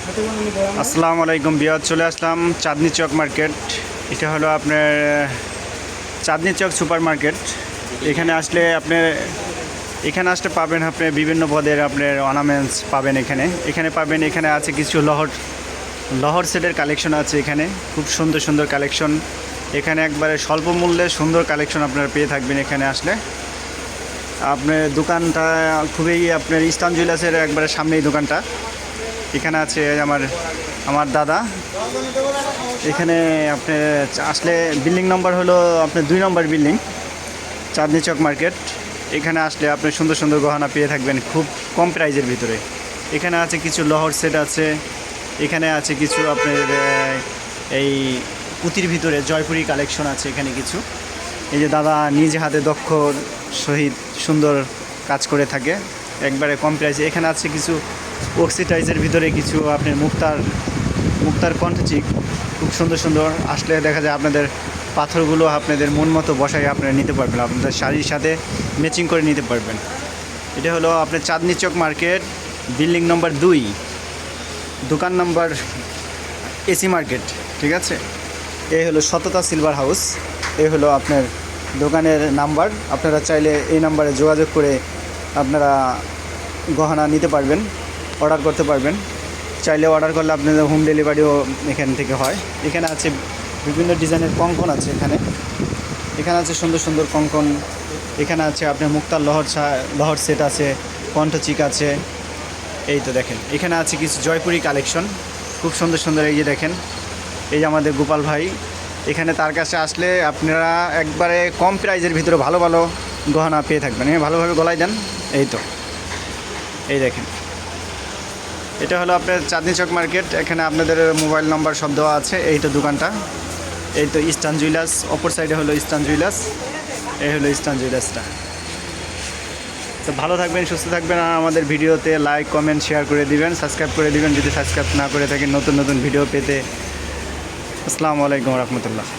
আসসালামু আলাইকুম বিয়াদ, চলে আসলাম চাঁদনি চক মার্কেট। এটা হলো আপনার, চাঁদনি চক সুপার মার্কেট। এখানে আসলে আপনি এখানে আসলে পাবেন আপনি বিভিন্ন পদের আপনার অর্নামেন্টস পাবেন এখানে। এখানে পাবেন, এখানে আছে কিছু লহর লহর সেটের কালেকশন আছে এখানে। খুব সুন্দর সুন্দর কালেকশন এখানে একবারে স্বল্প মূল্যে সুন্দর কালেকশন আপনারা পেয়ে থাকবেন এখানে আসলে। আপনার দোকানটা খুবই আপনার ইস্টার্ন জুয়েলার্সের একবারে সামনেই দোকানটা। এখানে আছে আমার আমার দাদা। এখানে আপনি আসলে বিল্ডিং নম্বর হলো আপনার দুই নম্বর বিল্ডিং, চাঁদনি চক মার্কেট। এখানে আসলে আপনি সুন্দর সুন্দর গহনা পেয়ে থাকবেন খুব কম প্রাইজের ভিতরে। এখানে আছে কিছু লহর সেট আছে। এখানে আছে কিছু আপনার এই পুঁতির ভিতরে জয়পুরি কালেকশন আছে এখানে কিছু। এই যে দাদা নিজে হাতে দক্ষ, সহিত সুন্দর কাজ করে থাকে। একবারে কম প্রাইসে এখানে আছে কিছু অক্সিটাইজের ভিতরে কিছু আপনার মুক্তার মুক্তার কণ্ঠচিক খুব সুন্দর সুন্দর আসলে দেখা যায় আপনাদের পাথরগুলো আপনাদের মন মতো বসাই আপনারা নিতে পারবেন, আপনাদের শাড়ির সাথে ম্যাচিং করে নিতে পারবেন। এটা হলো আপনার চাঁদনি চক মার্কেট, বিল্ডিং নম্বর দুই, দোকান নাম্বার এসি মার্কেট, ঠিক আছে? এই হলো সততা সিলভার হাউস এই হলো আপনার দোকানের নাম্বার, আপনারা চাইলে এই নাম্বারে যোগাযোগ করে আপনারা গহনা নিতে পারবেন। অর্ডার করতে পারবেন। চাইলে অর্ডার করলে আপনাদের হোম ডেলিভারিও এখান থেকে হয়। এখানে আছে বিভিন্ন ডিজাইনের কঙ্কন আছে এখানে। এখানে আছে সুন্দর সুন্দর কঙ্কন। এখানে আছে আপনার মুক্তার লহর লহর সেট আছে, কণ্ঠচিক আছে। এই তো দেখেন, এখানে আছে কিছু জয়পুরি কালেকশন। খুব সুন্দর সুন্দর এই যে দেখেন, এই যে আমাদের গোপাল ভাই। এখানে তার কাছে আসলে আপনারা একবারে কম প্রাইজের ভিতরে ভালো ভালো গহনা পেয়ে থাকবেন। হ্যাঁ ভালোভাবে গলায় দেন। এই তো, এই দেখেন। এটা হলো আপনার চাঁদনি চক মার্কেট। এখানে আপনাদের মোবাইল নাম্বার সব দেওয়া আছে, এই তো দোকানটা। এই তো ইস্টার্ন জুয়েলার্স, অপর সাইডে হলো ইস্টার্ন জুয়েলার্স, এই হলো ইস্টার্ন জুয়েলার্সটা। তো ভালো থাকবেন, সুস্থ থাকবেন, আর আমাদের ভিডিওতে লাইক কমেন্ট শেয়ার করে দিবেন সাবস্ক্রাইব করে দিবেন। যদি সাবস্ক্রাইব না করে থাকেন, নতুন নতুন ভিডিও পেতে। আসসালামু আলাইকুম রহমতুল্লাহ।